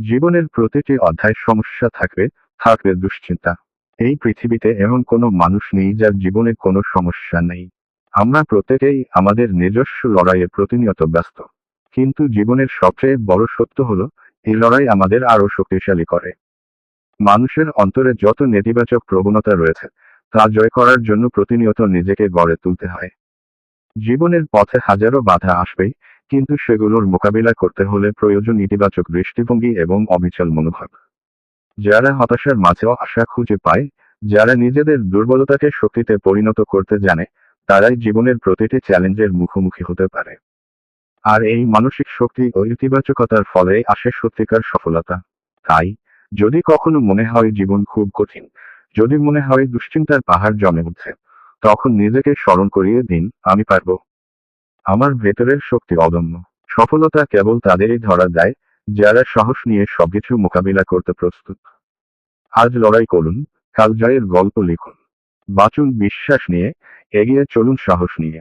জীবনের প্রতিটি অধ্যায় সমস্যা থাকবে থাকবে দুশ্চিন্তা। এই পৃথিবীতে এমন কোনো মানুষ নেই যার জীবনে কোনো সমস্যা নেই। আমরা প্রত্যেকেই আমাদের নিজস্ব লড়াইয়ে প্রতিনিয়ত ব্যস্ত। কিন্তু জীবনের সবচেয়ে বড় সত্য হলো, এই লড়াই আমাদের আরও শক্তিশালী করে। মানুষের অন্তরে যত নেতিবাচক প্রবণতা রয়েছে, তা জয় করার জন্য প্রতিনিয়ত নিজেকে গড়ে তুলতে হয়। জীবনের পথে হাজারো বাধা আসবেই কিন্তু সেগুলোর মোকাবিলা করতে হলে প্রয়োজন ইতিবাচক দৃষ্টিভঙ্গি এবং অবিচল মনোভাব। যারা হতাশার মাঝেও আশা খুঁজে পায়, যারা নিজেদের দুর্বলতাকে শক্তিতে পরিণত করতে জানে, তারাই জীবনের প্রতিটি চ্যালেঞ্জের মুখোমুখি হতে পারে। আর এই মানসিক শক্তি ও ইতিবাচকতার ফলে আসে সত্যিকার সফলতা। তাই, যদি কখনো মনে হয় জীবন খুব কঠিন, যদি মনে হয় দুশ্চিন্তার পাহাড় জমে উঠছে, তখন নিজেকে স্মরণ করিয়ে দিন, আমি পারব। আমার ভেতরের শক্তি অদম্য। সফলতা কেবল তাদেরই ধরা দেয়, যারা সাহস নিয়ে সবকিছু মোকাবিলা করতে প্রস্তুত। আজ লড়াই করুন, কাল জয়ের গল্প লিখুন। বাঁচুন বিশ্বাস নিয়ে, এগিয়ে চলুন সাহস নিয়ে।